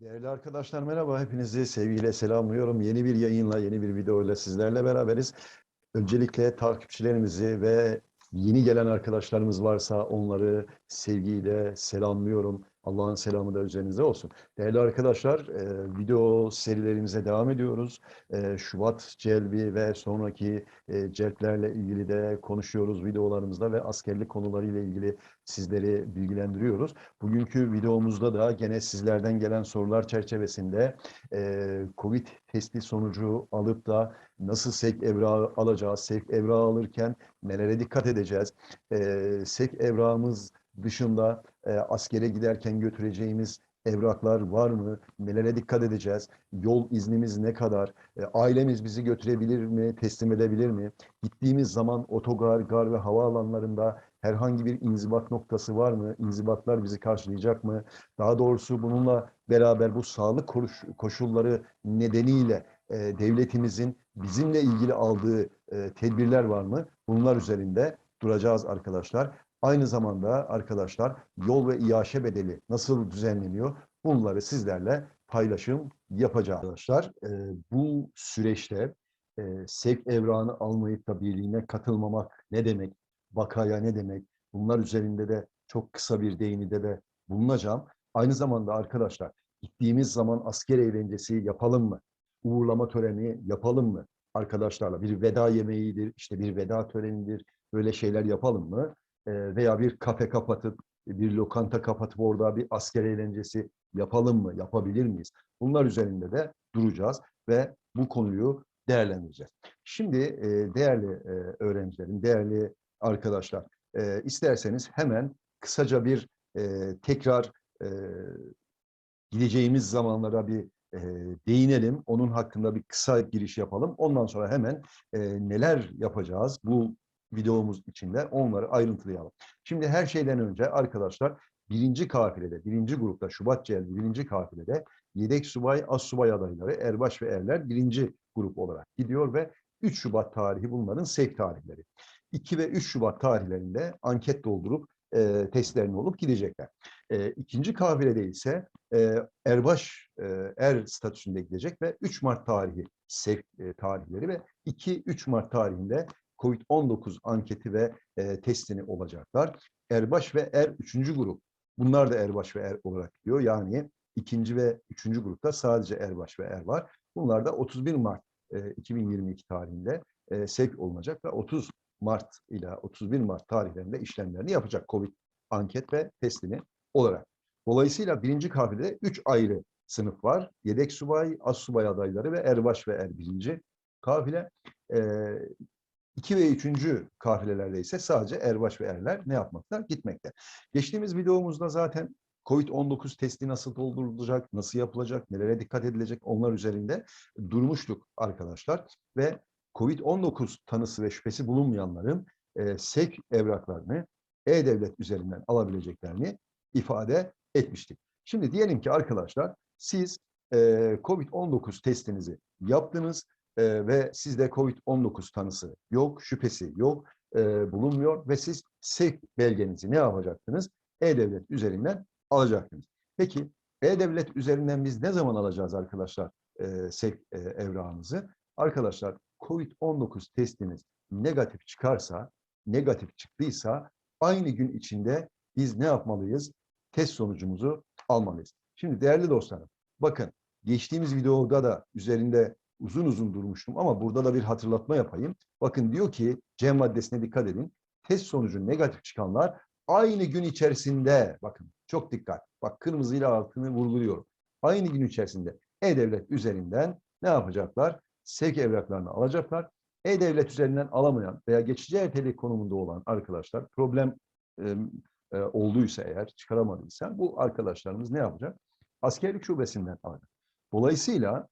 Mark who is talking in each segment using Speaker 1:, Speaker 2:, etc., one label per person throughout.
Speaker 1: Değerli arkadaşlar merhaba. Hepinizi sevgiyle selamlıyorum. Yeni bir yayınla, yeni bir videoyla sizlerle beraberiz. Öncelikle takipçilerimizi ve yeni gelen arkadaşlarımız varsa onları sevgiyle selamlıyorum. Allah'ın selamı da üzerinize olsun. Değerli arkadaşlar, e, video serilerimize devam ediyoruz. E, Şubat celbi ve sonraki e, celplerle ilgili de konuşuyoruz videolarımızda ve askerlik konularıyla ilgili sizleri bilgilendiriyoruz. Bugünkü videomuzda da gene sizlerden gelen sorular çerçevesinde e, COVID testi sonucu alıp da nasıl sevk evrağı alacağız, sevk evrağı alırken nelere dikkat edeceğiz, e, sevk evrağımız dışında e, askere giderken götüreceğimiz evraklar var mı? Nelere dikkat edeceğiz? Yol iznimiz ne kadar? E, ailemiz bizi götürebilir mi? Teslim edebilir mi? Gittiğimiz zaman otogar, gar ve havaalanlarında herhangi bir inzibat noktası var mı? İnzibatlar bizi karşılayacak mı? Daha doğrusu bununla beraber bu sağlık koş- koşulları nedeniyle e, devletimizin bizimle ilgili aldığı e, tedbirler var mı? Bunlar üzerinde duracağız arkadaşlar. Aynı zamanda arkadaşlar yol ve iaşe bedeli nasıl düzenleniyor? Bunları sizlerle paylaşım yapacağız arkadaşlar. E, bu süreçte e, sevk evrağını almayıp da birliğine katılmamak ne demek? Vakaya ne demek? Bunlar üzerinde de çok kısa bir değinide de bulunacağım. Aynı zamanda arkadaşlar gittiğimiz zaman asker eğlencesi yapalım mı? Uğurlama töreni yapalım mı? Arkadaşlarla bir veda yemeğidir, işte bir veda törenidir. Böyle şeyler yapalım mı? E, veya bir kafe kapatıp, bir lokanta kapatıp orada bir asker eğlencesi yapalım mı? Yapabilir miyiz? Bunlar üzerinde de duracağız ve bu konuyu değerlendireceğiz. Şimdi e, değerli e, öğrencilerim, değerli arkadaşlar, isterseniz hemen kısaca bir tekrar gideceğimiz zamanlara bir değinelim. Onun hakkında bir kısa giriş yapalım. Ondan sonra hemen neler yapacağız bu videomuz içinde onları ayrıntılayalım. Şimdi her şeyden önce arkadaşlar birinci kafilede, birinci grupta Şubat Celbi birinci kafilede yedek subay, as subay adayları, erbaş ve erler birinci grup olarak gidiyor ve 3 Şubat tarihi bunların sevk tarihleri. 2 ve 3 Şubat tarihlerinde anket doldurup e, testlerini olup gidecekler. E, ikinci kafilede ise e, erbaş e, er statüsünde gidecek ve 3 Mart tarihi sevk e, tarihleri ve 2-3 Mart tarihinde COVID-19 anketi ve e, testini olacaklar. Erbaş ve er üçüncü grup. Bunlar da erbaş ve er olarak gidiyor. Yani ikinci ve üçüncü grupta sadece erbaş ve er var. Bunlar da 31 Mart e, 2022 tarihinde e, sevk olunacak ve 30 Mart ile 31 Mart tarihlerinde işlemlerini yapacak COVID anket ve testini olarak. Dolayısıyla birinci kafilede üç ayrı sınıf var. Yedek subay, as subay adayları ve erbaş ve er birinci kafile. E, iki ve üçüncü kafilelerde ise sadece erbaş ve erler ne yapmakta? Gitmekte. Geçtiğimiz videomuzda zaten COVID-19 testi nasıl doldurulacak, nasıl yapılacak, nelere dikkat edilecek onlar üzerinde durmuştuk arkadaşlar. Ve COVID-19 tanısı ve şüphesi bulunmayanların e, SEK evraklarını E-Devlet üzerinden alabileceklerini ifade etmiştik. Şimdi diyelim ki arkadaşlar siz e, COVID-19 testinizi yaptınız e, ve sizde COVID-19 tanısı yok, şüphesi yok, e, bulunmuyor ve siz SEK belgenizi ne yapacaktınız? E-Devlet üzerinden alacaktınız. Peki E-Devlet üzerinden biz ne zaman alacağız arkadaşlar e, SEK e, evrağınızı? Arkadaşlar COVID-19 testiniz negatif çıkarsa, negatif çıktıysa aynı gün içinde biz ne yapmalıyız? Test sonucumuzu almalıyız. Şimdi değerli dostlarım, bakın geçtiğimiz videoda da üzerinde uzun uzun durmuştum ama burada da bir hatırlatma yapayım. Bakın diyor ki C maddesine dikkat edin. Test sonucu negatif çıkanlar aynı gün içerisinde, bakın çok dikkat, bak kırmızıyla altını vurguluyorum. Aynı gün içerisinde E-Devlet üzerinden ne yapacaklar? sevk evraklarını alacaklar. E-Devlet üzerinden alamayan veya geçici ertelik konumunda olan arkadaşlar problem e, e, olduysa eğer çıkaramadıysa bu arkadaşlarımız ne yapacak? Askerlik şubesinden alacak. Dolayısıyla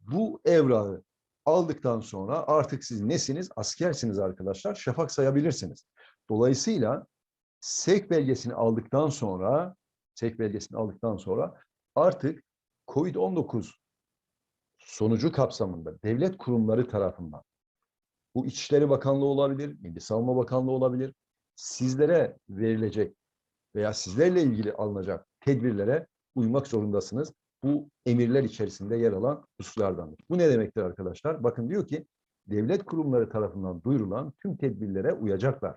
Speaker 1: bu evrağı aldıktan sonra artık siz nesiniz? Askersiniz arkadaşlar. Şafak sayabilirsiniz. Dolayısıyla sevk belgesini aldıktan sonra sevk belgesini aldıktan sonra artık COVID-19 sonucu kapsamında devlet kurumları tarafından bu İçişleri Bakanlığı olabilir, Milli Savunma Bakanlığı olabilir. Sizlere verilecek veya sizlerle ilgili alınacak tedbirlere uymak zorundasınız. Bu emirler içerisinde yer alan hususlardandır. Bu ne demektir arkadaşlar? Bakın diyor ki devlet kurumları tarafından duyurulan tüm tedbirlere uyacaklar.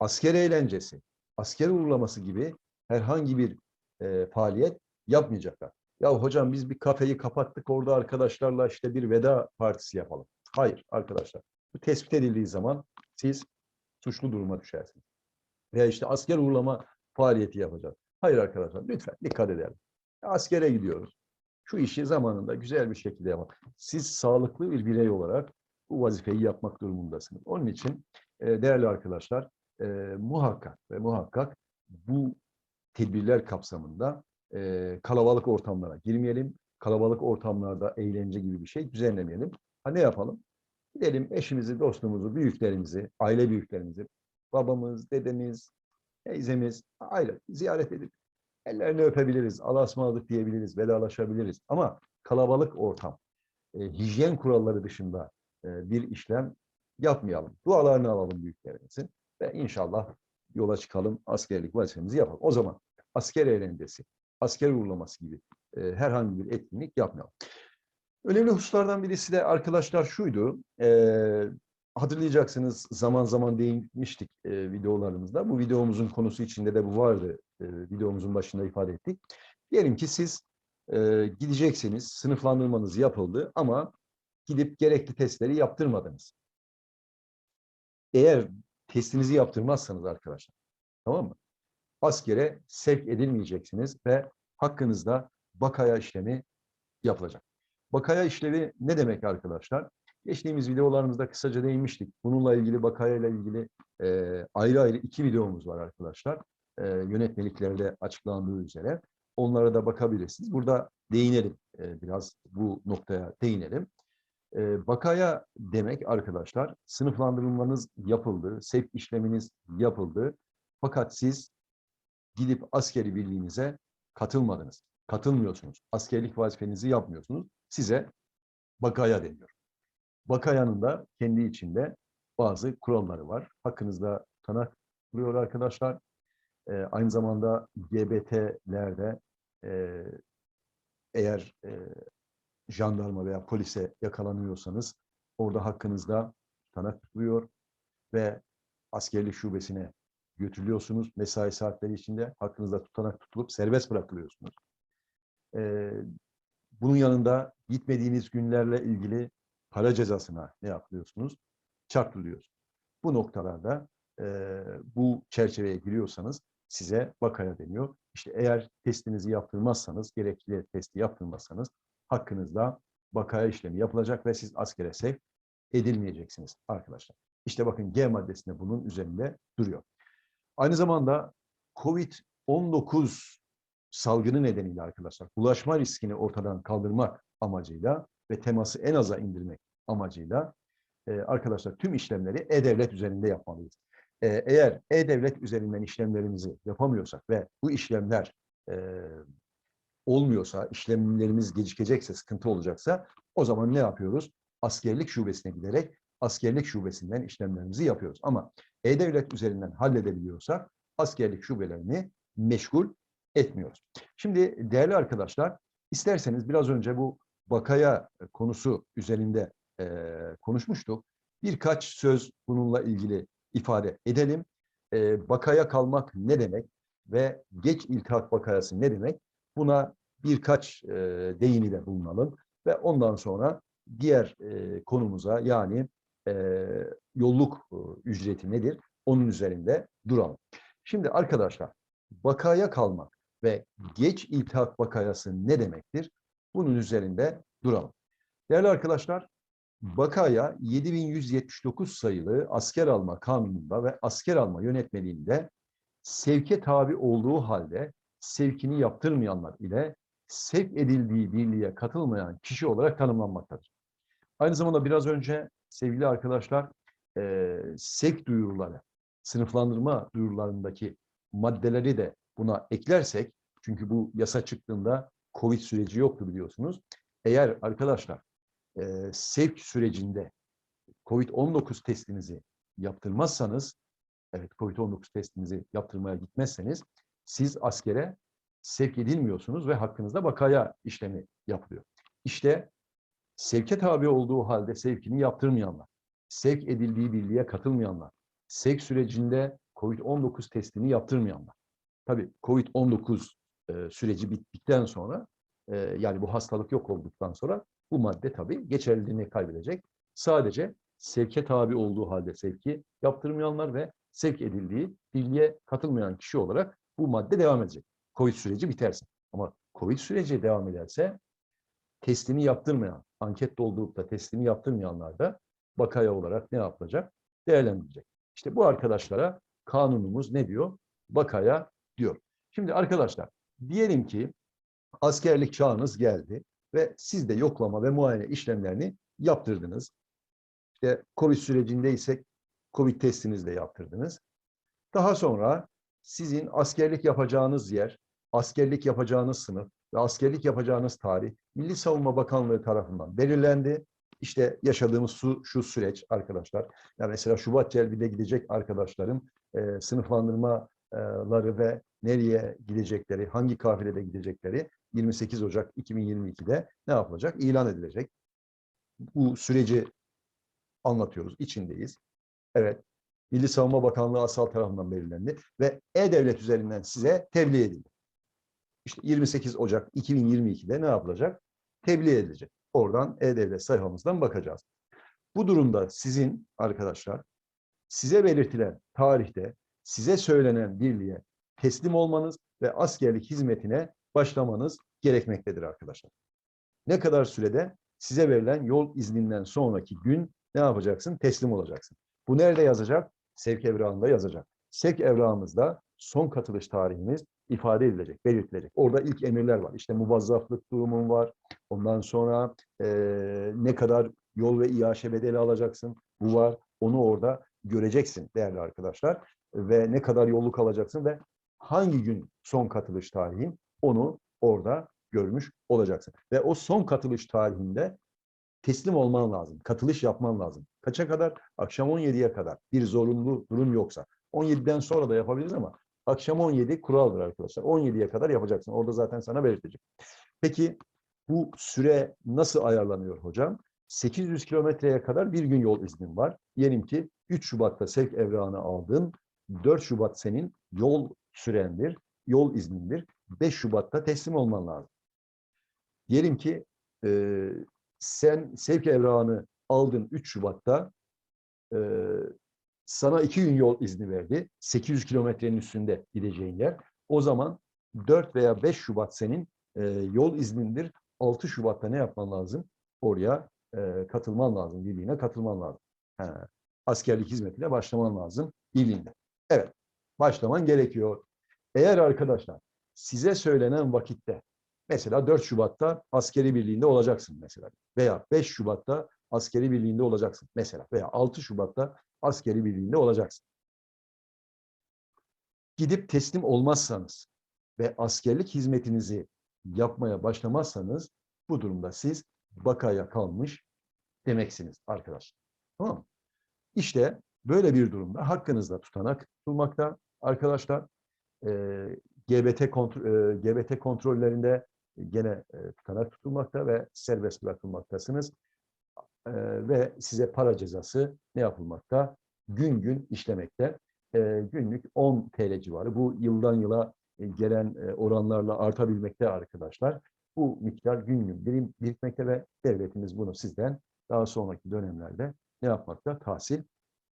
Speaker 1: Asker eğlencesi, asker uğurlaması gibi herhangi bir e, faaliyet yapmayacaklar. Ya hocam biz bir kafeyi kapattık orada arkadaşlarla işte bir veda partisi yapalım. Hayır arkadaşlar. Bu tespit edildiği zaman siz suçlu duruma düşersiniz. Veya işte asker uğurlama faaliyeti yapacağız. Hayır arkadaşlar lütfen dikkat edelim. Askere gidiyoruz. Şu işi zamanında güzel bir şekilde yapalım. Siz sağlıklı bir birey olarak bu vazifeyi yapmak durumundasınız. Onun için e, değerli arkadaşlar e, muhakkak ve muhakkak bu tedbirler kapsamında e, kalabalık ortamlara girmeyelim. Kalabalık ortamlarda eğlence gibi bir şey düzenlemeyelim. Ha ne yapalım? Gidelim eşimizi, dostumuzu, büyüklerimizi, aile büyüklerimizi, babamız, dedemiz, teyzemiz, aile ziyaret edip ellerini öpebiliriz, Allah'a ısmarladık diyebiliriz, vedalaşabiliriz. Ama kalabalık ortam, e, hijyen kuralları dışında e, bir işlem yapmayalım. Dualarını alalım büyüklerimizin ve inşallah yola çıkalım, askerlik vazifemizi yapalım. O zaman asker eğlencesi, asker uğurlaması gibi e, herhangi bir etkinlik yapmayalım. Önemli hususlardan birisi de arkadaşlar şuydu, e, hatırlayacaksınız zaman zaman değinmiştik e, videolarımızda. Bu videomuzun konusu içinde de bu vardı, e, videomuzun başında ifade ettik. Diyelim ki siz e, gideceksiniz, sınıflandırmanız yapıldı ama gidip gerekli testleri yaptırmadınız. Eğer testinizi yaptırmazsanız arkadaşlar, tamam mı? Askere sevk edilmeyeceksiniz ve hakkınızda bakaya işlemi yapılacak. Bakaya işlevi ne demek arkadaşlar? Geçtiğimiz videolarımızda kısaca değinmiştik. Bununla ilgili bakaya ile ilgili e, ayrı ayrı iki videomuz var arkadaşlar. E, yönetmeliklerde açıklandığı üzere. Onlara da bakabilirsiniz. Burada değinelim e, biraz bu noktaya değinelim. E, bakaya demek arkadaşlar sınıflandırılmanız yapıldı, sevk işleminiz yapıldı. Fakat siz gidip askeri birliğinize katılmadınız. Katılmıyorsunuz. Askerlik vazifenizi yapmıyorsunuz. Size bakaya deniyor. Bakayanın da kendi içinde bazı kuralları var. Hakkınızda tutanak duruyor arkadaşlar. Ee, aynı zamanda GBT'lerde e, eğer e, jandarma veya polise yakalanıyorsanız orada hakkınızda tutanak tutuluyor ve askerlik şubesine götürülüyorsunuz. Mesai saatleri içinde hakkınızda tutanak tutulup serbest bırakılıyorsunuz. Ee, bunun yanında gitmediğiniz günlerle ilgili para cezasına ne yapıyorsunuz? Çarptırılıyorsunuz. Bu noktalarda e, bu çerçeveye giriyorsanız size bakaya deniyor. İşte eğer testinizi yaptırmazsanız, gerekli testi yaptırmazsanız hakkınızda bakaya işlemi yapılacak ve siz askere sevk edilmeyeceksiniz arkadaşlar. İşte bakın G maddesinde bunun üzerinde duruyor. Aynı zamanda COVID-19 salgını nedeniyle arkadaşlar bulaşma riskini ortadan kaldırmak amacıyla ve teması en aza indirmek amacıyla e, arkadaşlar tüm işlemleri e-devlet üzerinde yapmalıyız. E, eğer e-devlet üzerinden işlemlerimizi yapamıyorsak ve bu işlemler e, olmuyorsa, işlemlerimiz gecikecekse, sıkıntı olacaksa o zaman ne yapıyoruz? Askerlik şubesine giderek askerlik şubesinden işlemlerimizi yapıyoruz. Ama e-devlet üzerinden halledebiliyorsak askerlik şubelerini meşgul etmiyoruz. Şimdi değerli arkadaşlar, isterseniz biraz önce bu bakaya konusu üzerinde e, konuşmuştuk. Birkaç söz bununla ilgili ifade edelim. E, bakaya kalmak ne demek ve geç iltihak bakayası ne demek? Buna birkaç e, değinide bulunalım ve ondan sonra diğer e, konumuza yani e, yolluk e, ücreti nedir? Onun üzerinde duralım. Şimdi arkadaşlar bakaya kalmak ve geç iltihak bakayası ne demektir? Bunun üzerinde duralım. Değerli arkadaşlar, bakaya 7179 sayılı asker alma kanununda ve asker alma yönetmeliğinde sevke tabi olduğu halde sevkini yaptırmayanlar ile sevk edildiği birliğe katılmayan kişi olarak tanımlanmaktadır. Aynı zamanda biraz önce sevgili arkadaşlar e, sevk duyuruları, sınıflandırma duyurularındaki maddeleri de buna eklersek, çünkü bu yasa çıktığında COVID süreci yoktu biliyorsunuz. Eğer arkadaşlar e, sevk sürecinde COVID-19 testinizi yaptırmazsanız, evet COVID-19 testinizi yaptırmaya gitmezseniz siz askere sevk edilmiyorsunuz ve hakkınızda bakaya işlemi yapılıyor. İşte sevke tabi olduğu halde sevkini yaptırmayanlar, sevk edildiği birliğe katılmayanlar, sevk sürecinde COVID-19 testini yaptırmayanlar. Tabii COVID-19 e, süreci bittikten sonra e, yani bu hastalık yok olduktan sonra bu madde tabii geçerliliğini kaybedecek. Sadece sevke tabi olduğu halde sevki yaptırmayanlar ve sevk edildiği birliğe katılmayan kişi olarak bu madde devam edecek. COVID süreci biterse. Ama COVID süreci devam ederse testini yaptırmayan, anket doldurup da testini yaptırmayanlar da bakaya olarak ne yapılacak? Değerlendirilecek. İşte bu arkadaşlara kanunumuz ne diyor? Bakaya diyor. Şimdi arkadaşlar diyelim ki askerlik çağınız geldi ve siz de yoklama ve muayene işlemlerini yaptırdınız. İşte COVID sürecindeysek COVID testinizi de yaptırdınız. Daha sonra sizin askerlik yapacağınız yer, askerlik yapacağınız sınıf ve askerlik yapacağınız tarih Milli Savunma Bakanlığı tarafından belirlendi. İşte yaşadığımız şu, şu süreç arkadaşlar. Ya mesela Şubat Celbi'de gidecek arkadaşlarım e, sınıflandırmaları ve nereye gidecekleri, hangi kafilede gidecekleri 28 Ocak 2022'de ne yapılacak? İlan edilecek. Bu süreci anlatıyoruz, içindeyiz. Evet, Milli Savunma Bakanlığı Asal tarafından belirlendi ve E-Devlet üzerinden size tebliğ edildi. İşte 28 Ocak 2022'de ne yapılacak? Tebliğ edilecek. Oradan E-Devlet sayfamızdan bakacağız. Bu durumda sizin arkadaşlar size belirtilen tarihte size söylenen birliğe teslim olmanız ve askerlik hizmetine başlamanız gerekmektedir arkadaşlar. Ne kadar sürede size verilen yol izninden sonraki gün ne yapacaksın? Teslim olacaksın. Bu nerede yazacak? Sevk evrağında yazacak. Sevk evrağımızda son katılış tarihimiz ifade edilecek, belirtilecek. Orada ilk emirler var. İşte muvazzaflık durumun var. Ondan sonra e, ne kadar yol ve iaşe bedeli alacaksın. Bu var. Onu orada göreceksin değerli arkadaşlar. Ve ne kadar yolluk alacaksın ve hangi gün son katılış tarihin onu orada görmüş olacaksın. Ve o son katılış tarihinde teslim olman lazım. Katılış yapman lazım. Kaça kadar? Akşam 17'ye kadar. Bir zorunlu durum yoksa. 17'den sonra da yapabiliriz ama akşam 17 kuraldır arkadaşlar. 17'ye kadar yapacaksın. Orada zaten sana belirtecek. Peki bu süre nasıl ayarlanıyor hocam? 800 kilometreye kadar bir gün yol iznin var. Diyelim ki 3 Şubat'ta sevk evrağını aldın. 4 Şubat senin yol sürendir, yol iznindir. 5 Şubat'ta teslim olman lazım. Diyelim ki e, sen sevk evrağını aldın 3 Şubat'ta e, sana 2 gün yol izni verdi. 800 kilometrenin üstünde gideceğin yer. O zaman 4 veya 5 Şubat senin e, yol iznindir. 6 Şubat'ta ne yapman lazım? Oraya e, katılman lazım, birliğine katılman lazım. Ha, askerlik hizmetine başlaman lazım birliğinde. Evet, başlaman gerekiyor. Eğer arkadaşlar size söylenen vakitte mesela 4 Şubat'ta askeri birliğinde olacaksın mesela veya 5 Şubat'ta askeri birliğinde olacaksın mesela veya 6 Şubat'ta askeri birliğinde olacaksın. Gidip teslim olmazsanız ve askerlik hizmetinizi yapmaya başlamazsanız bu durumda siz bakaya kalmış demeksiniz arkadaşlar. Tamam mı? İşte böyle bir durumda hakkınızda tutanak tutulmakta arkadaşlar. E, GBT, kontrol, e, GBT kontrollerinde gene e, tutanak tutulmakta ve serbest bırakılmaktasınız. E, ve size para cezası ne yapılmakta? Gün gün işlemekte. E, günlük 10 TL civarı. Bu yıldan yıla e, gelen oranlarla artabilmekte arkadaşlar. Bu miktar gün gün birim, birikmekte ve devletimiz bunu sizden daha sonraki dönemlerde ne yapmakta? Tahsil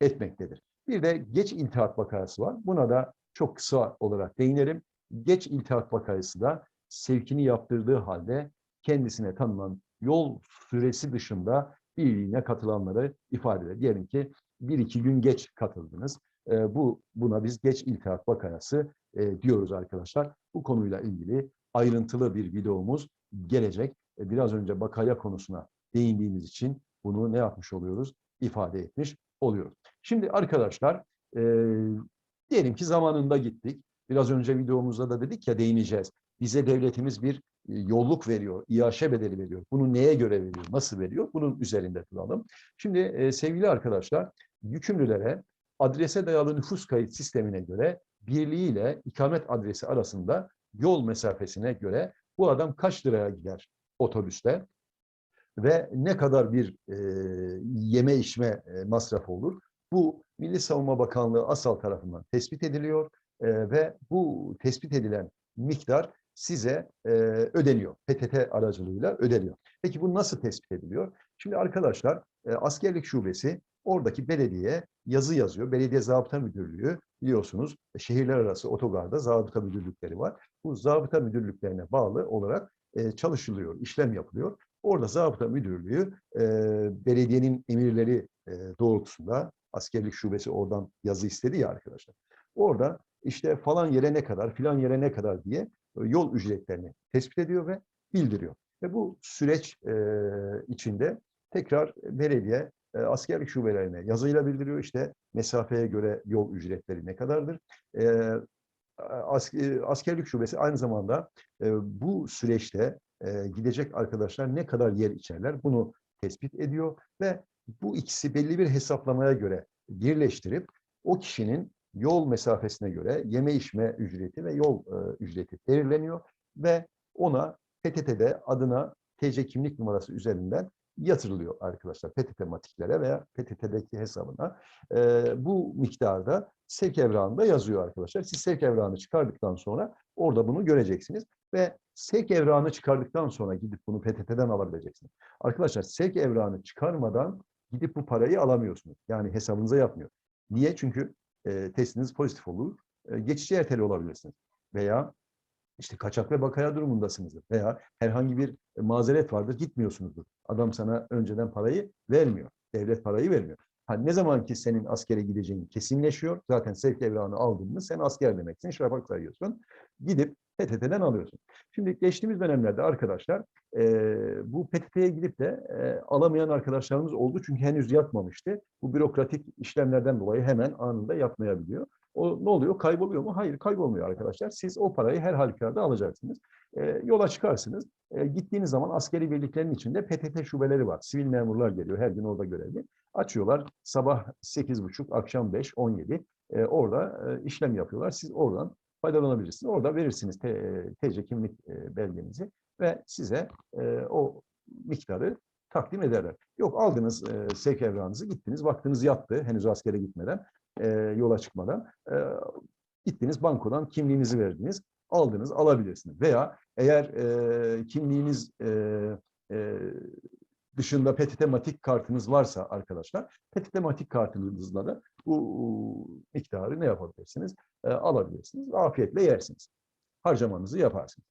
Speaker 1: etmektedir. Bir de geç iltihat vakası var. Buna da çok kısa olarak değinelim. Geç iltihat vakası da sevkini yaptırdığı halde kendisine tanınan yol süresi dışında birliğine katılanları ifade eder. Diyelim ki bir iki gün geç katıldınız. E, bu Buna biz geç iltihat vakası e, diyoruz arkadaşlar. Bu konuyla ilgili ayrıntılı bir videomuz gelecek. E, biraz önce bakaya konusuna değindiğimiz için bunu ne yapmış oluyoruz? ifade etmiş oluyoruz. Şimdi arkadaşlar e, diyelim ki zamanında gittik. Biraz önce videomuzda da dedik ya değineceğiz. Bize devletimiz bir e, yolluk veriyor, iaşe bedeli veriyor. Bunu neye göre veriyor, nasıl veriyor? Bunun üzerinde duralım. Şimdi e, sevgili arkadaşlar, yükümlülere adrese dayalı nüfus kayıt sistemine göre birliği ile ikamet adresi arasında yol mesafesine göre bu adam kaç liraya gider otobüste ve ne kadar bir e, yeme içme e, masrafı olur. Bu Milli Savunma Bakanlığı ASAL tarafından tespit ediliyor e, ve bu tespit edilen miktar size e, ödeniyor. PTT aracılığıyla ödeniyor. Peki bu nasıl tespit ediliyor? Şimdi arkadaşlar e, askerlik şubesi oradaki belediye yazı yazıyor. Belediye Zabıta Müdürlüğü biliyorsunuz e, şehirler arası otogarda zabıta müdürlükleri var. Bu zabıta müdürlüklerine bağlı olarak e, çalışılıyor, işlem yapılıyor. Orada zabıta müdürlüğü e, belediyenin emirleri e, doğrultusunda askerlik şubesi oradan yazı istedi ya arkadaşlar. Orada işte falan yere ne kadar, filan yere ne kadar diye e, yol ücretlerini tespit ediyor ve bildiriyor. Ve bu süreç e, içinde tekrar belediye e, askerlik şubelerine yazıyla bildiriyor. İşte mesafeye göre yol ücretleri ne kadardır. As, askerlik şubesi aynı zamanda bu süreçte gidecek arkadaşlar ne kadar yer içerler bunu tespit ediyor ve bu ikisi belli bir hesaplamaya göre birleştirip o kişinin yol mesafesine göre yeme içme ücreti ve yol e, ücreti belirleniyor ve ona PTT'de adına TC kimlik numarası üzerinden yatırılıyor arkadaşlar PTT matiklere veya PTT'deki hesabına. E, bu miktarda sevk evrağında yazıyor arkadaşlar. Siz sevk evrağını çıkardıktan sonra orada bunu göreceksiniz ve sevk evrağını çıkardıktan sonra gidip bunu PTT'den alabileceksiniz. Arkadaşlar sevk evrağını çıkarmadan gidip bu parayı alamıyorsunuz. Yani hesabınıza yapmıyor. Niye? Çünkü e, testiniz pozitif olur. E, geçici erteli olabilirsiniz. Veya işte kaçak ve bakaya durumundasınızdır. Veya herhangi bir mazeret vardır, gitmiyorsunuzdur. Adam sana önceden parayı vermiyor. Devlet parayı vermiyor. Ha, ne zaman ki senin askere gideceğin kesinleşiyor, zaten sevk evrağını aldın mı sen asker demeksin, şafak sayıyorsun. Gidip PTT'den alıyorsun. Şimdi geçtiğimiz dönemlerde arkadaşlar e, bu PTT'ye gidip de e, alamayan arkadaşlarımız oldu. Çünkü henüz yatmamıştı. Bu bürokratik işlemlerden dolayı hemen anında yatmayabiliyor. O ne oluyor? Kayboluyor mu? Hayır kaybolmuyor arkadaşlar. Siz o parayı her halükarda alacaksınız. E, yola çıkarsınız. E, gittiğiniz zaman askeri birliklerin içinde PTT şubeleri var. Sivil memurlar geliyor. Her gün orada görevli. Açıyorlar. Sabah 8.30, akşam 5, 17. E, orada e, işlem yapıyorlar. Siz oradan faydalanabilirsiniz. Orada verirsiniz TC kimlik e, belgenizi ve size e, o miktarı takdim ederler. Yok aldınız e, sevk evrağınızı gittiniz vaktiniz yattı henüz askere gitmeden yola çıkmadan gittiniz bankodan kimliğinizi verdiniz aldınız alabilirsiniz. Veya eğer kimliğiniz dışında PTT Matik kartınız varsa arkadaşlar, PTT Matik kartınızla da bu miktarı ne yapabilirsiniz? E, alabilirsiniz. Afiyetle yersiniz. Harcamanızı yaparsınız.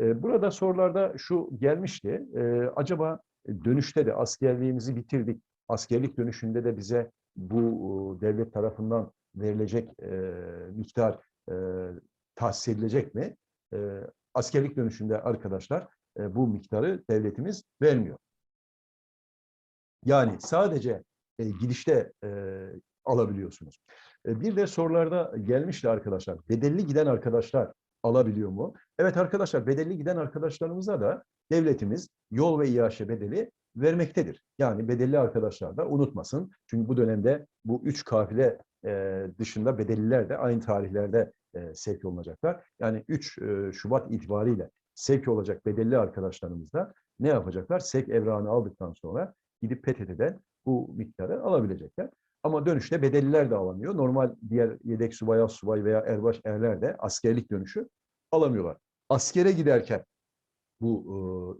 Speaker 1: E, burada sorularda şu gelmişti. E, acaba dönüşte de askerliğimizi bitirdik. Askerlik dönüşünde de bize bu devlet tarafından verilecek miktar tahsis edilecek mi? askerlik dönüşünde arkadaşlar bu miktarı devletimiz vermiyor. Yani sadece e, gidişte e, alabiliyorsunuz. E, bir de sorularda gelmişti arkadaşlar. Bedelli giden arkadaşlar alabiliyor mu? Evet arkadaşlar bedelli giden arkadaşlarımıza da devletimiz yol ve iaşe bedeli vermektedir. Yani bedelli arkadaşlar da unutmasın. Çünkü bu dönemde bu üç kafile e, dışında bedelliler de aynı tarihlerde e, sevk olunacaklar. Yani 3 e, Şubat itibariyle sevk olacak bedelli arkadaşlarımız da ne yapacaklar? Sevk evrağını aldıktan sonra gidip PTT'den bu miktarı alabilecekler. Ama dönüşte bedelliler de alamıyor. Normal diğer yedek subay, az subay veya erbaş erler de askerlik dönüşü alamıyorlar. Askere giderken bu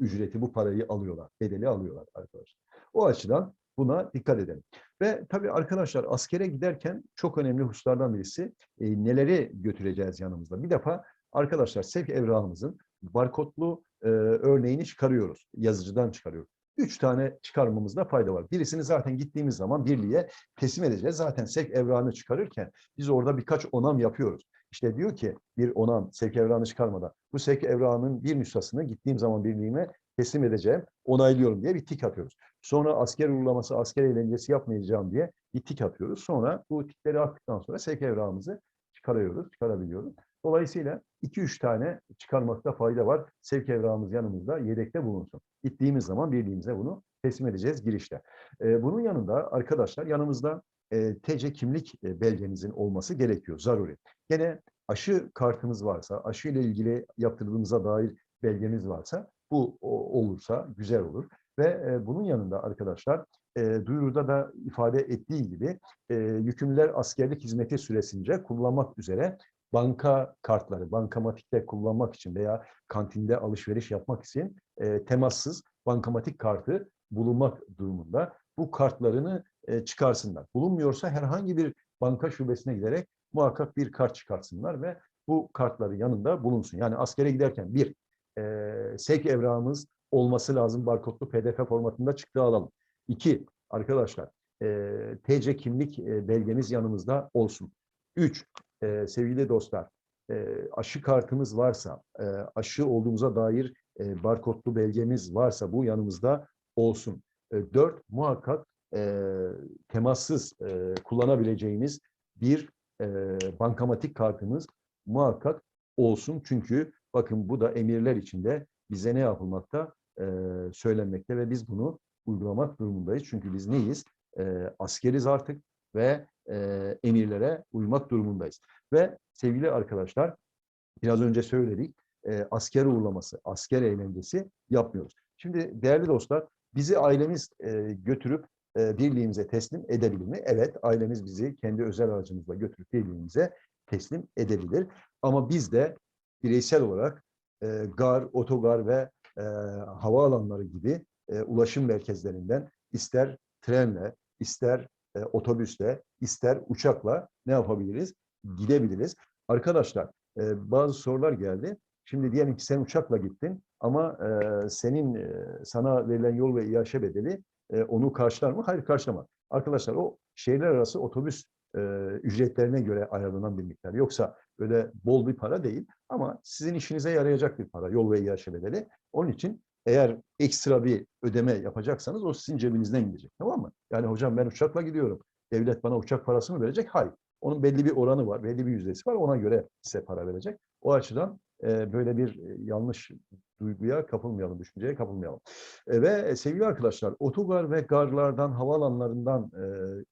Speaker 1: e, ücreti, bu parayı alıyorlar. Bedeli alıyorlar arkadaşlar. O açıdan buna dikkat edelim. Ve tabii arkadaşlar askere giderken çok önemli hususlardan birisi e, neleri götüreceğiz yanımızda. Bir defa arkadaşlar sevk evrağımızın barkodlu e, örneğini çıkarıyoruz. Yazıcıdan çıkarıyoruz üç tane çıkarmamızda fayda var. Birisini zaten gittiğimiz zaman birliğe teslim edeceğiz. Zaten sevk evrağını çıkarırken biz orada birkaç onam yapıyoruz. İşte diyor ki bir onam sevk evrağını çıkarmadan bu sevk evrağının bir nüshasını gittiğim zaman birliğime teslim edeceğim, onaylıyorum diye bir tik atıyoruz. Sonra asker uygulaması, asker eğlencesi yapmayacağım diye bir tik atıyoruz. Sonra bu tikleri attıktan sonra sevk evrağımızı çıkarıyoruz, çıkarabiliyoruz. Dolayısıyla 2-3 tane çıkarmakta fayda var. Sevk evrağımız yanımızda yedekte bulunsun. Gittiğimiz zaman birliğimize bunu teslim edeceğiz girişte. Ee, bunun yanında arkadaşlar yanımızda e, TC kimlik e, belgenizin olması gerekiyor, zaruri. Gene aşı kartımız varsa, aşı ile ilgili yaptırdığımıza dair belgemiz varsa bu olursa güzel olur. Ve e, bunun yanında arkadaşlar e, duyuruda da ifade ettiği gibi e, yükümlüler askerlik hizmeti süresince kullanmak üzere banka kartları, bankamatikte kullanmak için veya kantinde alışveriş yapmak için e, temassız bankamatik kartı bulunmak durumunda. Bu kartlarını e, çıkarsınlar. Bulunmuyorsa herhangi bir banka şubesine giderek muhakkak bir kart çıkarsınlar ve bu kartları yanında bulunsun. Yani askere giderken bir, e, sevk evrağımız olması lazım. Barkodlu PDF formatında çıktı alalım. İki, arkadaşlar e, TC kimlik e, belgemiz yanımızda olsun. Üç, e, sevgili dostlar, e, aşı kartımız varsa, e, aşı olduğumuza dair e, barkodlu belgemiz varsa bu yanımızda olsun. E, dört, muhakkak e, temassız e, kullanabileceğimiz bir e, bankamatik kartımız muhakkak olsun. Çünkü bakın bu da emirler içinde bize ne yapılmakta e, söylenmekte ve biz bunu uygulamak durumundayız. Çünkü biz neyiz? E, askeriz artık ve e, emirlere uymak durumundayız. Ve sevgili arkadaşlar, biraz önce söyledik, e, asker uğurlaması, asker eğlencesi yapmıyoruz. Şimdi değerli dostlar, bizi ailemiz e, götürüp e, birliğimize teslim edebilir mi? Evet, ailemiz bizi kendi özel aracımızla götürüp birliğimize teslim edebilir. Ama biz de bireysel olarak e, gar, otogar ve e, havaalanları gibi e, ulaşım merkezlerinden ister trenle, ister e, otobüsle, ister uçakla ne yapabiliriz? Gidebiliriz. Arkadaşlar e, bazı sorular geldi. Şimdi diyelim ki sen uçakla gittin ama e, senin e, sana verilen yol ve iaşe bedeli e, onu karşılar mı? Hayır karşılamaz. Arkadaşlar o şehirler arası otobüs e, ücretlerine göre ayarlanan bir miktar. Yoksa böyle bol bir para değil ama sizin işinize yarayacak bir para yol ve iaşe bedeli. Onun için eğer ekstra bir ödeme yapacaksanız o sizin cebinizden gidecek. Tamam mı? Yani hocam ben uçakla gidiyorum. Devlet bana uçak parası mı verecek? Hayır. Onun belli bir oranı var, belli bir yüzdesi var. Ona göre size para verecek. O açıdan e, böyle bir e, yanlış duyguya kapılmayalım, düşünceye kapılmayalım. E, ve sevgili arkadaşlar, otogar ve garlardan, havaalanlarından e,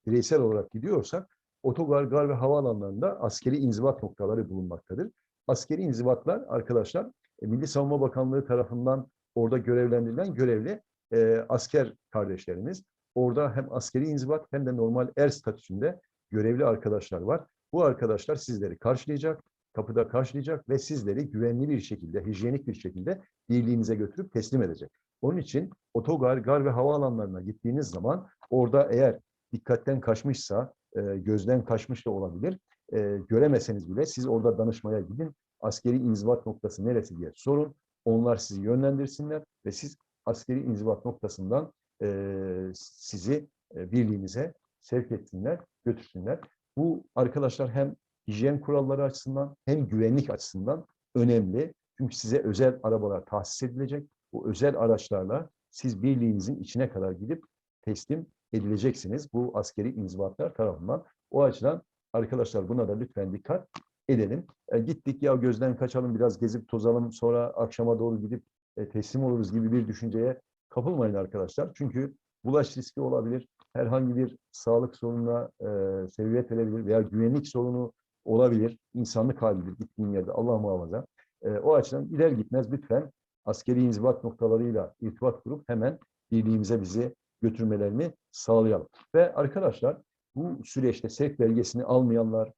Speaker 1: bireysel olarak gidiyorsak, otogar, gar ve havaalanlarında askeri inzibat noktaları bulunmaktadır. Askeri inzibatlar arkadaşlar, e, Milli Savunma Bakanlığı tarafından orada görevlendirilen görevli e, asker kardeşlerimiz. Orada hem askeri inzibat hem de normal er statüsünde görevli arkadaşlar var. Bu arkadaşlar sizleri karşılayacak, kapıda karşılayacak ve sizleri güvenli bir şekilde, hijyenik bir şekilde birliğinize götürüp teslim edecek. Onun için otogar, gar ve havaalanlarına gittiğiniz zaman orada eğer dikkatten kaçmışsa, e, gözden kaçmış da olabilir, e, göremeseniz bile siz orada danışmaya gidin. Askeri inzibat noktası neresi diye sorun. Onlar sizi yönlendirsinler ve siz askeri inzibat noktasından e, sizi e, birliğinize sevk etsinler, götürsünler. Bu arkadaşlar hem hijyen kuralları açısından hem güvenlik açısından önemli. Çünkü size özel arabalar tahsis edilecek. Bu özel araçlarla siz birliğinizin içine kadar gidip teslim edileceksiniz. Bu askeri inzibatlar tarafından. O açıdan arkadaşlar buna da lütfen dikkat edelim. E, gittik ya gözden kaçalım biraz gezip tozalım sonra akşama doğru gidip e, teslim oluruz gibi bir düşünceye kapılmayın arkadaşlar. Çünkü bulaş riski olabilir. Herhangi bir sağlık sorununa e, sebebiyet verebilir veya güvenlik sorunu olabilir. İnsanlık halidir gittiğin yerde Allah muhafaza. E, o açıdan gider gitmez lütfen askeri inzibat noktalarıyla irtibat kurup hemen birliğimize bizi götürmelerini sağlayalım. Ve arkadaşlar bu süreçte sevk belgesini almayanlar,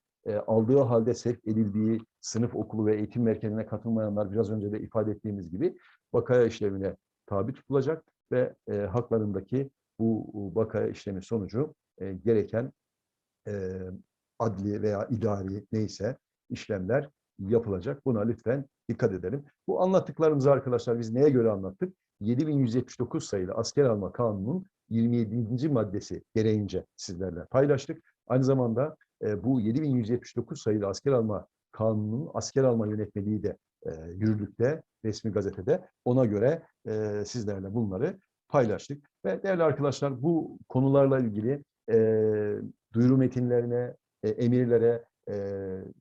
Speaker 1: aldığı halde sevk edildiği sınıf okulu ve eğitim merkezine katılmayanlar biraz önce de ifade ettiğimiz gibi bakaya işlemine tabi tutulacak ve e, haklarındaki bu bakaya işlemi sonucu e, gereken e, adli veya idari neyse işlemler yapılacak. Buna lütfen dikkat edelim. Bu anlattıklarımızı arkadaşlar biz neye göre anlattık? 7179 sayılı asker alma kanunun 27. maddesi gereğince sizlerle paylaştık. Aynı zamanda e, bu 7179 sayılı asker alma kanunun asker alma yönetmeliği de e, yürürlükte, resmi gazetede. Ona göre e, sizlerle bunları paylaştık. Ve değerli arkadaşlar bu konularla ilgili e, duyuru metinlerine, e, emirlere e,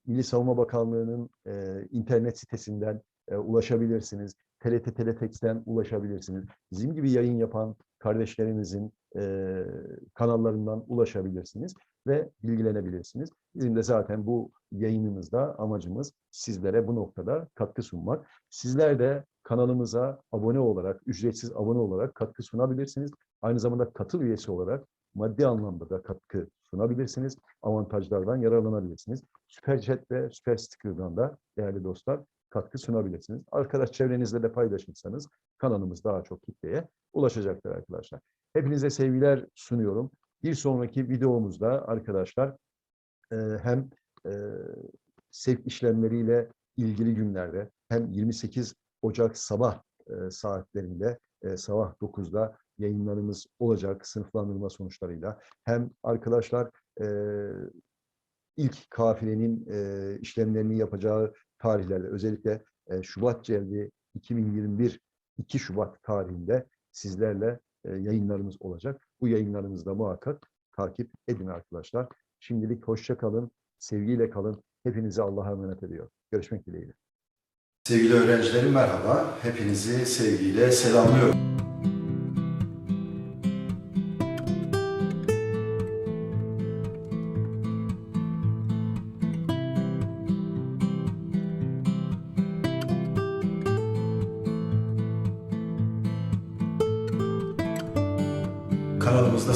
Speaker 1: Milli Savunma Bakanlığı'nın e, internet sitesinden e, ulaşabilirsiniz. TRT Teletext'ten ulaşabilirsiniz. Bizim gibi yayın yapan kardeşlerimizin e, kanallarından ulaşabilirsiniz ve bilgilenebilirsiniz. Bizim de zaten bu yayınımızda amacımız sizlere bu noktada katkı sunmak. Sizler de kanalımıza abone olarak, ücretsiz abone olarak katkı sunabilirsiniz. Aynı zamanda katıl üyesi olarak maddi anlamda da katkı sunabilirsiniz. Avantajlardan yararlanabilirsiniz. Süper Chat ve Süper Sticker'dan da değerli dostlar katkı sunabilirsiniz. Arkadaş çevrenizle de paylaşırsanız kanalımız daha çok kitleye ulaşacaktır arkadaşlar. Hepinize sevgiler sunuyorum. Bir sonraki videomuzda arkadaşlar e, hem e, sevk işlemleriyle ilgili günlerde hem 28 Ocak sabah e, saatlerinde sabah 9'da yayınlarımız olacak sınıflandırma sonuçlarıyla. Hem arkadaşlar ilk kafilenin işlemlerini yapacağı tarihlerde özellikle e, Şubat celdi 2021 2 Şubat tarihinde sizlerle e, yayınlarımız olacak. Bu yayınlarımızı da muhakkak takip edin arkadaşlar. Şimdilik hoşça kalın, sevgiyle kalın. Hepinizi Allah'a emanet ediyor. Görüşmek dileğiyle.
Speaker 2: Sevgili öğrencilerim merhaba. Hepinizi sevgiyle selamlıyorum.